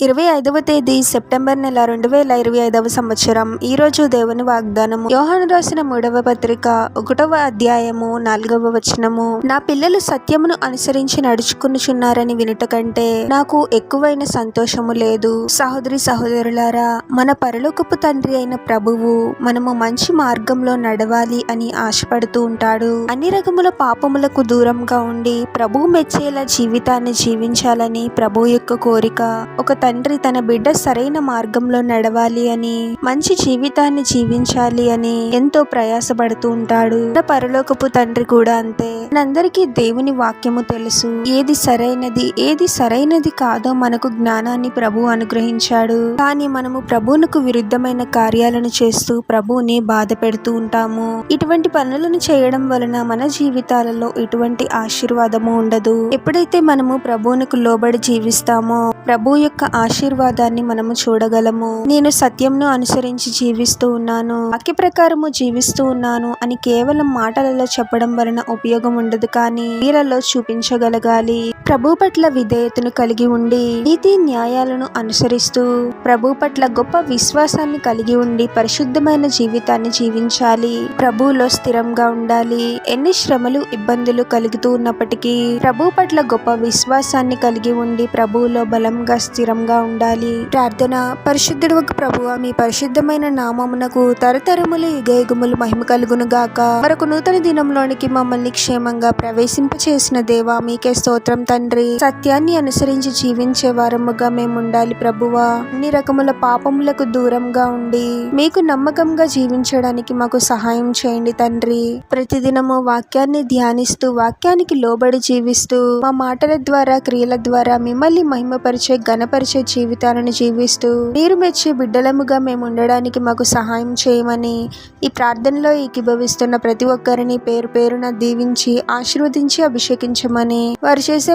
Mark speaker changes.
Speaker 1: ఇరవై ఐదవ తేదీ సెప్టెంబర్ నెల రెండు వేల ఇరవై ఐదవ సంవత్సరం. ఈ రోజు దేవుని వాగ్దానము. యోహాను రాసిన మూడవ పత్రిక ఒకటవ అధ్యాయము నాలుగవ వచనము. నా పిల్లలు సత్యమును అనుసరించి నడుచుకునిచున్నారని వినుట కంటే నాకు ఎక్కువైన సంతోషము లేదు. సహోదరి సహోదరులారా మన పరలోకపు తండ్రి అయిన ప్రభువు మనము మంచి మార్గంలో నడవాలి అని ఆశపడుతూ ఉంటాడు. అన్ని రకముల పాపములకు దూరంగా ఉండి ప్రభువు మెచ్చేలా జీవితాన్ని జీవించాలని ప్రభు యొక్క కోరిక. ఒక తండ్రి తన బిడ్డ సరైన మార్గంలో నడవాలి అని మంచి జీవితాన్ని జీవించాలి అని ఎంతో ప్రయాసపడుతూ ఉంటాడు. పరలోకపు తండ్రి కూడా అంతే. మనందరికీ దేవుని వాక్యము తెలుసు. ఏది సరైనది ఏది సరైనది కాదో మనకు జ్ఞానాన్ని ప్రభు అనుగ్రహించాడు. కానీ మనము ప్రభువునకు విరుద్ధమైన కార్యాలను చేస్తూ ప్రభువుని బాధ పెడుతూ ఉంటాము. ఇటువంటి పనులను చేయడం వలన మన జీవితాలలో ఎటువంటి ఆశీర్వాదము ఉండదు. ఎప్పుడైతే మనము ప్రభువునకు లోబడి జీవిస్తామో ప్రభు యొక్క ఆశీర్వాదాన్ని మనము చూడగలము. నేను సత్యంను అనుసరించి జీవిస్తూ ఉన్నాను. వాక్య ప్రకారము జీవిస్తూ ఉన్నాను అని కేవలం మాటలలో చెప్పడం వలన ఉపయోగం ఉండదు కానీ వీళ్ళలో చూపించగలగాలి. ప్రభు పట్ల విధేయతను కలిగి ఉండి నీతి న్యాయాలను అనుసరిస్తూ ప్రభు పట్ల గొప్ప విశ్వాసాన్ని కలిగి ఉండి పరిశుద్ధమైన జీవితాన్ని జీవించాలి. ప్రభువులో స్థిరంగా ఉండాలి. ఎన్ని శ్రమలు ఇబ్బందులు కలుగుతూ ఉన్నప్పటికీ ప్రభు పట్ల గొప్ప విశ్వాసాన్ని కలిగి ఉండి ప్రభువులో బలంగా స్థిరంగా ఉండాలి. ప్రార్థన. పరిశుద్ధుడు ఒక ప్రభువ మీ పరిశుద్ధమైన నామమునకు తరతరములు యుగయుగములు మహిమ కలుగును గాక. మరొక నూతన దినంలోనికి మమ్మల్ని క్షేమంగా ప్రవేశింపచేసిన దేవా మీకే స్తోత్రం తండ్రి సత్యాన్ని అనుసరించి జీవించే వారముగా మేము ఉండాలి ప్రభువా. అన్ని రకముల పాపములకు దూరంగా ఉండి మీకు నమ్మకంగా జీవించడానికి మాకు సహాయం చేయండి తండ్రి. ప్రతిదినము వాక్యాన్ని ధ్యానిస్తూ వాక్యానికి లోబడి జీవిస్తూ మా మాటల ద్వారా క్రియల ద్వారా మిమ్మల్ని మహిమపరిచే గణపరిచే జీవితాలను జీవిస్తూ మీరు మెచ్చే బిడ్డలముగా మేము ఉండడానికి మాకు సహాయం చేయమని ఈ ప్రార్థనలో ఏకీభవిస్తున్న ప్రతి ఒక్కరిని పేరు పేరున దీవించి ఆశీర్వదించి అభిషేకించమని వారు చేసే